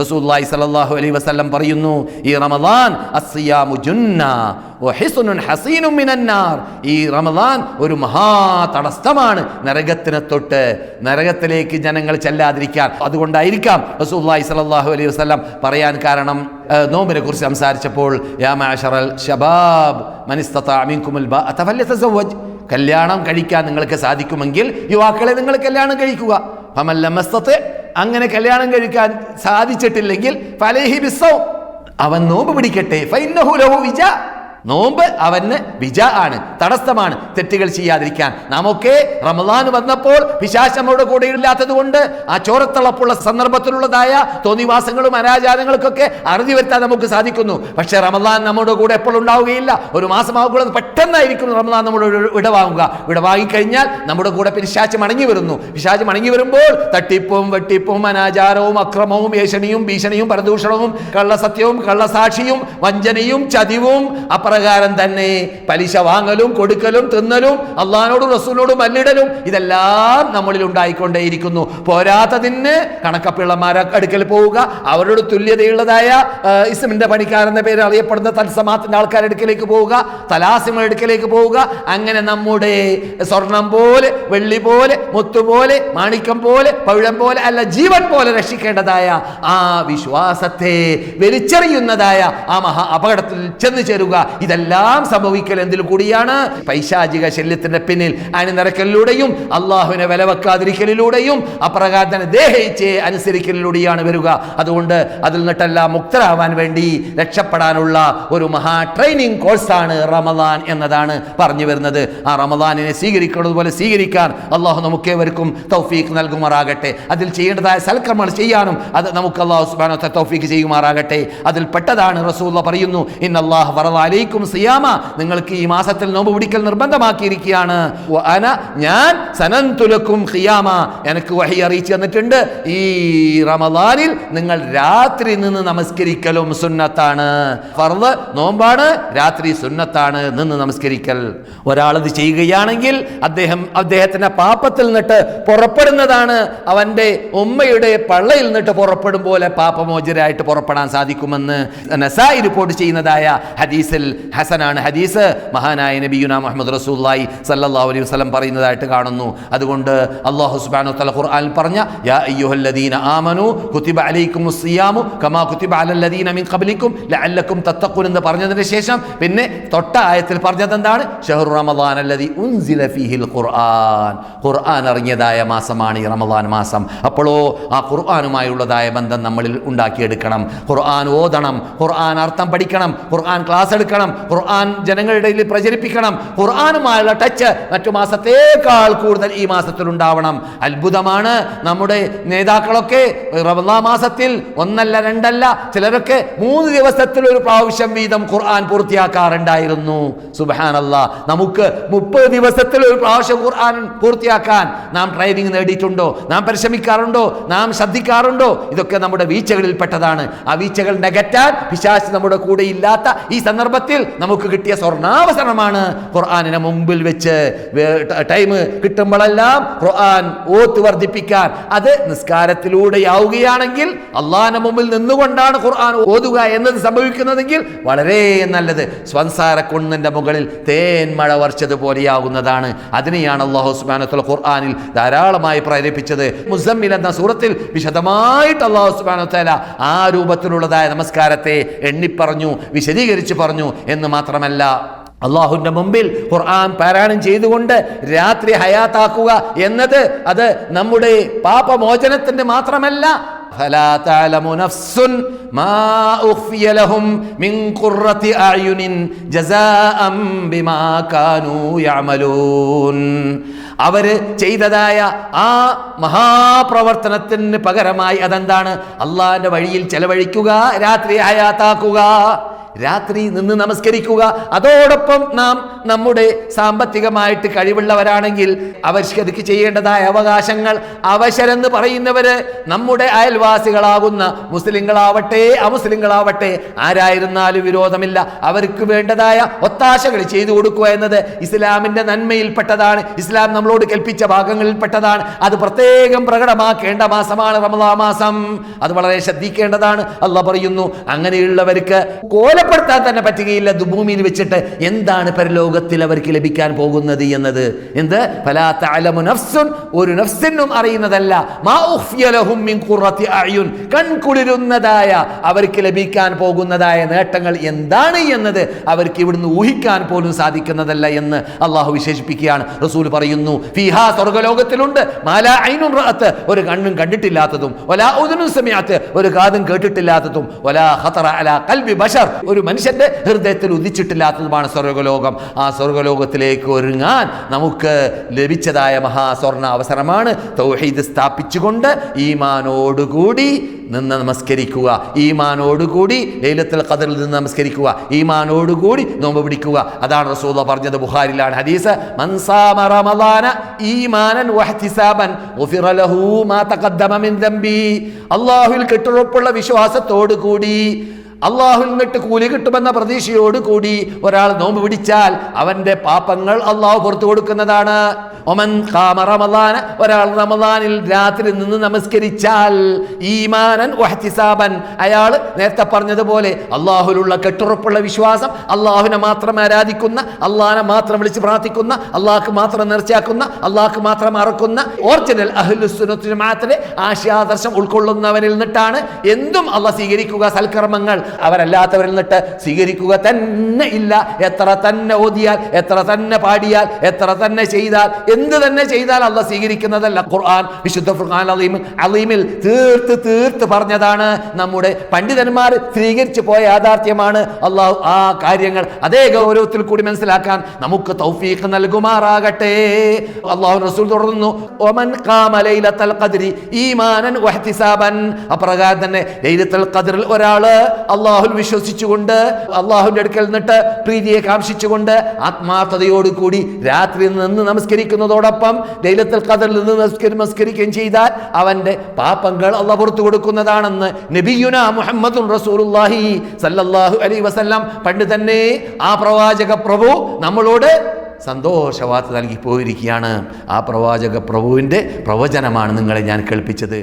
റസൂലുള്ളാഹി സ്വല്ലല്ലാഹു അലൈഹി വസല്ലം പറയുന്നു ഈ റമദാൻ അസ്സിയാമു ജുന്ന ഈ റമദാൻ ഒരു മഹാ തടസ്സമാണ് നരകത്തിനെ തൊട്ട് നരകത്തിലേക്ക് ജനങ്ങൾ ചെല്ലാതിരിക്കാൻ. അതുകൊണ്ടായിരിക്കാം റസൂലുള്ളാഹി സ്വല്ലല്ലാഹു അലൈഹി വസല്ലം പറയാൻ കാരണം നോമ്പിനെ കുറിച്ച് സംസാരിച്ചപ്പോൾ ഷബാബ് കല്യാണം കഴിക്കാൻ നിങ്ങൾക്ക് സാധിക്കുമെങ്കിൽ യുവാക്കളെ നിങ്ങൾ കല്യാണം കഴിക്കുക. അങ്ങനെ കല്യാണം കഴിക്കാൻ സാധിച്ചിട്ടില്ലെങ്കിൽ ഫലേഹി ബിസ്സൗം അവൻ നോമ്പ് പിടിക്കട്ടെ ഫൈന്നഹു ലഹു വിജ. നോമ്പ് അവന് വിജ ആണ് തടസ്സമാണ് തെറ്റുകൾ ചെയ്യാതിരിക്കാൻ. നാമൊക്കെ റമദാൻ വന്നപ്പോൾ പിശാശമ്മയുടെ കൂടെ ഇല്ലാത്തത് കൊണ്ട് ആ ചോരത്തളപ്പുള്ള സന്ദർഭത്തിലുള്ളതായ തോന്നിവാസങ്ങളും അനാചാരങ്ങൾക്കൊക്കെ അറുതി വരുത്താൻ നമുക്ക് സാധിക്കുന്നു. പക്ഷേ റമദാൻ നമ്മുടെ കൂടെ എപ്പോഴും ഉണ്ടാവുകയില്ല. ഒരു മാസമാകുമ്പോൾ പെട്ടെന്നായിരിക്കും റമദാൻ നമ്മുടെ വിടവാങ്ങുക വിടവാങ്ങിക്കഴിഞ്ഞാൽ നമ്മുടെ കൂടെ പിശാച്ച് മടങ്ങി വരുന്നു. പിശാച്ച് മടങ്ങി വരുമ്പോൾ തട്ടിപ്പും വെട്ടിപ്പും അനാചാരവും അക്രമവും ഏഷണിയും ഭീഷണിയും പരദൂഷണവും കള്ളസത്യവും കള്ളസാക്ഷിയും വഞ്ചനയും ചതിവും അപ്രകാരം തന്നെ പലിശ വാങ്ങലും കൊടുക്കലും തിന്നലും അള്ളഹാനോടും റസൂലിനോടും മല്ലിടലും ഇതെല്ലാം നമ്മളിൽ ഉണ്ടായിക്കൊണ്ടേയിരിക്കുന്നു. പോരാത്തതിന് കണക്കപ്പിള്ളമാരെ അടുക്കൽ പോവുക. അവരോട് തുല്യതയുള്ളതായ ഇസ്മിന്റെ പണിക്കാരെന്ന പേര് അറിയപ്പെടുന്ന തത്സമാത്തിന്റെ ആൾക്കാരുടെ അടുക്കലേക്ക് പോവുക. തലാസിങ്ങളുടെ അടുക്കലേക്ക് പോവുക. അങ്ങനെ നമ്മുടെ സ്വർണം പോലെ വെള്ളി പോലെ മുത്തുപോലെ മാണിക്കം പോലെ പവിഴം പോലെ അല്ല ജീവൻ പോലെ രക്ഷിക്കേണ്ടതായ ആ വിശ്വാസത്തെ വലിച്ചെറിയുന്നതായ ആ മഹാ അപകടത്തിൽ ചെന്ന് ചേരുക ഇതെല്ലാം സംഭവിക്കൽ എന്തിൽ കൂടിയാണ്? പൈശാചിക ശല്യത്തിന്റെ പിന്നിൽ അണിനിറക്കലിലൂടെയും അള്ളാഹുവിനെ വില വെക്കാതിരിക്കലിലൂടെയും അപ്രകാരം തന്നെ ദേഹിച്ച് അനുസരിക്കലിലൂടെയാണ് വരിക. അതുകൊണ്ട് അതിൽ നിന്നിട്ടെല്ലാം മുക്തരാവാൻ വേണ്ടി രക്ഷപ്പെടാനുള്ള ഒരു മഹാ ട്രെയിനിങ് കോഴ്സാണ് റമദാൻ എന്നതാണ് പറഞ്ഞു വരുന്നത്. ആ റമദാനിനെ സ്വീകരിക്കുന്നത് പോലെ സ്വീകരിക്കാൻ അള്ളാഹു നമുക്കേവർക്കും തൗഫീഖ് നൽകുമാറാകട്ടെ. അതിൽ ചെയ്യേണ്ടതായ സൽക്കർമ്മങ്ങൾ ചെയ്യാനും അത് നമുക്ക് അള്ളാഹു സുബാനത്തെ തൗഫീഖ് ചെയ്യുമാറാകട്ടെ. അതിൽ പെട്ടതാണ് റസൂല്ല പറയുന്നു ഇന്നല്ലാഹ് അള്ളാഹു വറദാലൈക്കും സിയാമ. നിങ്ങൾക്ക് ഈ മാസത്തിൽ നോമ്പ് പിടിക്കൽ നിർബന്ധമാക്കിയിരിക്കുകയാണ്. അന ഞാൻ സനന്തുലക്കും ഖിയാമ. എനിക്ക് വഹി അറിയിച്ചു തന്നിട്ടുണ്ട്. ഈ റമദാനിൽ നിങ്ങൾ രാത്രി നിന്ന് നമസ്കരിക്കലും സുന്നത്താണ്. ഫർദ് നോമ്പാണ് രാത്രി സുന്നത്താണ് നിന്ന് നമസ്കരിക്കൽ. ഒരാളത് ചെയ്യുകയാണെങ്കിൽ അദ്ദേഹം അദ്ദേഹത്തിന്റെ പാപ്പത്തിൽ നിന്നിട്ട് പുറപ്പെടുന്നതാണ്. അവന്റെ ഉമ്മയുടെ പള്ളയിൽ നിന്നിട്ട് പുറപ്പെടും പോലെ പാപമോചരായിട്ട് പുറപ്പെടാൻ സാധിക്കുമെന്ന് നസായി റിപ്പോർട്ട് ചെയ്യുന്നതായ ഹദീസിൽ ഹസനാണ് ഹദീസ്. മഹാനായ നബിയുന മുഹമ്മദ് റസൂല്ലായി സല്ലല്ലാഹു അലൈഹി വസല്ലം പറയുന്നതായിട്ട് കാണുന്നു. അതുകൊണ്ട് അല്ലാഹു സുബ്ഹാനഹു തആല ഖുർആനിൽ പറഞ്ഞ യാ അയ്യുഹല്ലദീന ആമനു കുതിബ അലൈക്കുമുസ് സിയാമു കമാ കുതിബ അലല്ലദീന മിൻ ഖബ്ലിക്കും ലഅല്ലക്കും തത്തഖൂൻ എന്ന് പറഞ്ഞതിന് ശേഷം പിന്നെ തൊട്ട ആയത്തിൽ പറഞ്ഞത് എന്താണ്? ഷഹ്റു റമദാൻ അല്ലദി ഉൻസില ഫീഹിൽ ഖുർആൻ. ഖുർആൻ ഇറങ്ങിയതായ മാസമാണ് ഈ റമദാൻ മാസം. അപ്പോഴോ ആ ഖുർആനുമായുള്ളതായ ബന്ധം നമ്മളിൽ ഉണ്ടാക്കിയെടുക്കണം. ഖുർആൻ ഓതണം. ഖുർആൻ അർത്ഥം പഠിക്കണം. ഖുർആൻ ക്ലാസ് എടുക്കണം. ഖുർആൻ ജനങ്ങളുടെ ഇടയിൽ പ്രചരിപ്പിക്കണം. ഖുർആനുമായുള്ള ടച്ച് മറ്റു മാസത്തേക്കാൾ കൂടുതൽ ഈ മാസത്തിൽ ഉണ്ടാവണം അത്ഭുതമാണ്. നമ്മുടെ നേതാക്കളൊക്കെ റമദാ മാസത്തിൽ ഒന്നല്ല രണ്ടല്ല ചിലരൊക്കെ മൂന്ന് ദിവസത്തിൽ ഒരു പ്രാവശ്യം വീതം ഖുർആൻ പൂർത്തിയാക്കാറുണ്ടായിരുന്നു. സുബാനല്ല നമുക്ക് മുപ്പത് ദിവസത്തിൽ ഒരു പ്രാവശ്യം ഖുർആൻ പൂർത്തിയാക്കാൻ നാം ട്രെയിനിങ് നേടിയിട്ടുണ്ടോ? നാം പരിശ്രമിക്കാറുണ്ടോ? നാം ശ്രദ്ധിക്കാറുണ്ടോ? ഇതൊക്കെ നമ്മുടെ വീഴ്ചകളിൽ പെട്ടതാണ് ആ വീഴ്ചകൾ നികറ്റാൻ പിശാച് നമ്മുടെ കൂടെ ഇല്ലാത്ത ഈ സന്ദർഭത്തിൽ നമുക്ക് കിട്ടിയ സ്വർണാവസരമാണ് ഖുർആാനിനെ മുമ്പിൽ വെച്ച്. ടൈം കിട്ടുമ്പോഴെല്ലാം ഖുർആൻ ഓത്ത് വർദ്ധിപ്പിക്കാൻ. അത് നിസ്കാരത്തിലൂടെയാവുകയാണെങ്കിൽ അള്ളാഹിന് മുമ്പിൽ നിന്നുകൊണ്ടാണ് ഖുർആൻ ഓതുക എന്നത് സംഭവിക്കുന്നതെങ്കിൽ വളരെ നല്ലത്. സ്വൻസാര കുന്നിന്റെ മുകളിൽ തേൻ മഴ വർഷതുപോലെയാകുന്നതാണ് അതിനെയാണ് അള്ളാഹു സുബാനത്തുള്ള ഖുർആാനിൽ ധാരാളമായി പ്രേരിപ്പിച്ചത്. മുസമ്മിൽ എന്ന സൂറത്തിൽ വിശദമായിട്ട് അള്ളാഹു സുബാനത്തല ആ രൂപത്തിലുള്ളതായ നമസ്കാരത്തെ എണ്ണിപ്പറഞ്ഞു വിശദീകരിച്ച് പറഞ്ഞു. എന്ന് മാത്രമല്ല അള്ളാഹുവിന്റെ മുമ്പിൽ ഖുർആൻ പാരായണം ചെയ്തുകൊണ്ട് രാത്രി ഹയാത്താക്കുക എന്നത് അത് നമ്മുടെ പാപമോചനത്തിന്റെ മാത്രമല്ല فلا تعلم نفس ما أخفي لهم من قرة أعين جزاء بما كانوا يعملون അവര് ചെയ്തതായ ആ മഹാപ്രവർത്തനത്തിന് പകരമായി അതെന്താണ് അള്ളാഹിന്റെ വഴിയിൽ ചെലവഴിക്കുക രാത്രി ഹയാത്താക്കുക രാത്രി നിന്ന് നമസ്കരിക്കുക. അതോടൊപ്പം നാം നമ്മുടെ സാമ്പത്തികമായിട്ട് കഴിവുള്ളവരാണെങ്കിൽ അവർക്ക് ചെയ്യേണ്ടതായ അവകാശങ്ങൾ അവശരെന്ന് പറയുന്നവര് നമ്മുടെ അയൽവാസികളാകുന്ന മുസ്ലിങ്ങളാവട്ടെ അമുസ്ലിങ്ങളാവട്ടെ ആരായിരുന്നാലും വിരോധമില്ല. അവർക്ക് വേണ്ടതായ ഒത്താശകൾ ചെയ്തു കൊടുക്കുക എന്നത് ഇസ്ലാമിന്റെ നന്മയിൽപ്പെട്ടതാണ്. ഇസ്ലാം നമ്മളോട് കൽപ്പിച്ച ഭാഗങ്ങളിൽപ്പെട്ടതാണ്. അത് പ്രത്യേകം പ്രകടമാക്കേണ്ട മാസമാണ് റമദാ മാസം. അത് വളരെ ശ്രദ്ധിക്കേണ്ടതാണ്. അല്ല പറയുന്നു അങ്ങനെയുള്ളവർക്ക് കോലപ്പെടുത്താൻ തന്നെ പറ്റുകയില്ല. ഭൂമിയിൽ വെച്ചിട്ട് എന്താണ് പരലോകത്തിൽ അവർക്ക് ലഭിക്കാൻ പോകുന്നത് എന്നത്? എന്ത്? നഫ്സുൻ ഒരു നഫ്സിനും അറിയുന്നതല്ല. കൺകുളിരുന്നതായ അവർക്ക് ലഭിക്കാൻ പോകുന്നതായ നേട്ടങ്ങൾ എന്താണ് എന്നത്? അവർക്ക് ഇവിടുന്ന് ഊഹിക്കാൻ പോലും സാധിക്കുന്നതല്ല എന്ന് അള്ളാഹു വിശേഷിപ്പിക്കുകയാണ്. റസൂൽ പറയുന്നു ഫിഹാ സ്വർഗലോകത്തിലുണ്ട്. ഒരു കണ്ണും കണ്ടിട്ടില്ലാത്തതും ഒരു കാതും കേട്ടിട്ടില്ലാത്തതും ഒരു മനുഷ്യന്റെ ഹൃദയത്തിൽ ഉദിച്ചിട്ടില്ലാത്തതുമാണ് സ്വർഗലോകം. ആ സ്വർഗലോകത്തിലേക്ക് ഒരുങ്ങാൻ നമുക്ക് ലഭിച്ചതായ മഹാസ്വർണ അവസരമാണ് തൗഹീദ് സ്ഥാപിച്ചുകൊണ്ട് ഈമാനോടുകൂടി നിന്ന് നമസ്കരിക്കുക. ഈമാനോടുകൂടി ലൈലത്തിൽ ഖദറിൽ നിന്ന് നമസ്കരിക്കുക. ഈമാനോടുകൂടി നോമ്പ് പിടിക്കുക. അതാണ് റസൂല പറഞ്ഞത് ബുഹാരിലാണ് ഹദീസ്. മൻസാമ റമദാന ലഹു മാ തഖദ്ദമ മിൻ അല്ലാഹുവിൽ കെട്ടുറപ്പുള്ള വിശ്വാസത്തോടു കൂടി അള്ളാഹുൽ നിന്നിട്ട് കൂലി കിട്ടുമെന്ന പ്രതീക്ഷയോട് കൂടി ഒരാൾ നോമ്പ് പിടിച്ചാൽ അവന്റെ പാപങ്ങൾ അള്ളാഹു പുറത്തു കൊടുക്കുന്നതാണ്. ഒമൻ റമദാന ഒരാൾ റമദാനിൽ രാത്രി നിന്ന് നമസ്കരിച്ചാൽ ഈമാനൻ വഹ്തിസാബൻ. അയാൾ നേരത്തെ പറഞ്ഞതുപോലെ അള്ളാഹുലുള്ള കെട്ടുറപ്പുള്ള വിശ്വാസം അള്ളാഹുവിനെ മാത്രം ആരാധിക്കുന്ന അള്ളാഹിനെ മാത്രം വിളിച്ച് പ്രാർത്ഥിക്കുന്ന അള്ളാഹ്ക്ക് മാത്രം നേർച്ചയാക്കുന്ന അള്ളാഹ്ക്ക് മാത്രം അറക്കുന്ന ഓർജിനൽ അഹ്ലുസുനത്തിന് മാത്രമേ ആശയാദർശം ഉൾക്കൊള്ളുന്നവരിൽ നിന്നിട്ടാണ് എന്തും അള്ളാഹ് സ്വീകരിക്കുക സൽക്കർമ്മങ്ങൾ. അവരല്ലാത്തവരിൽ നിന്നിട്ട് സ്വീകരിക്കുക തന്നെ ഇല്ല. എത്ര തന്നെ ഓതിയാൽ എത്ര തന്നെ പാടിയാൽ എത്ര തന്നെ ചെയ്താൽ എന്ത് തന്നെ ചെയ്താൽ അല്ല സ്വീകരിക്കുന്നതല്ല ഖുർആൻ. വിശുദ്ധ ഖുർആൻ അലീം അലീമിൽ തീർത്ത് തീർത്ത് പറഞ്ഞതാണ് നമ്മുടെ പണ്ഡിതന്മാർ സ്വീകരിച്ചു പോയ യാഥാർത്ഥ്യമാണ്. അള്ളാഹു ആ കാര്യങ്ങൾ അതേ ഗൗരവത്തിൽ കൂടി മനസ്സിലാക്കാൻ നമുക്ക് തൗഫീഖ് നൽകുമാറാകട്ടെ. അള്ളാഹു റസൂൽ തുടർന്നു ഒമൻ ഖാമ ലൈലത്തുൽ ഖദ്രി ഈമാനൻ അപ്രകാരം തന്നെ ലൈലത്തുൽ ഖദ്റിൽ ഒരാൾ അള്ളാഹുൽ വിശ്വസിച്ചുകൊണ്ട് അള്ളാഹുവിന്റെ അടുക്കൽ നിന്നിട്ട് പ്രീതിയെ കാംക്ഷിച്ചുകൊണ്ട് ആത്മാർത്ഥതയോട് കൂടി രാത്രി നിന്ന് നമസ്കരിക്കുന്നതോടൊപ്പം ലൈലത്തുൽ ഖദറിൽ നിന്ന് നമസ്കരി നമസ്കരിക്കുകയും ചെയ്താൽ അവന്റെ പാപങ്ങൾ അള്ള പുറത്തു കൊടുക്കുന്നതാണെന്ന് നബിയുന മുഹമ്മദുൻ റസൂലുള്ളാഹി സല്ലല്ലാഹു അലൈഹി വസല്ലം പണ്ട് തന്നെ ആ പ്രവാചക പ്രഭു നമ്മളോട് സന്തോഷവാർത്ത നൽകി പോയിരിക്കുകയാണ്. ആ പ്രവാചക പ്രഭുവിന്റെ പ്രവചനമാണ് നിങ്ങളെ ഞാൻ കേൾപ്പിച്ചത്.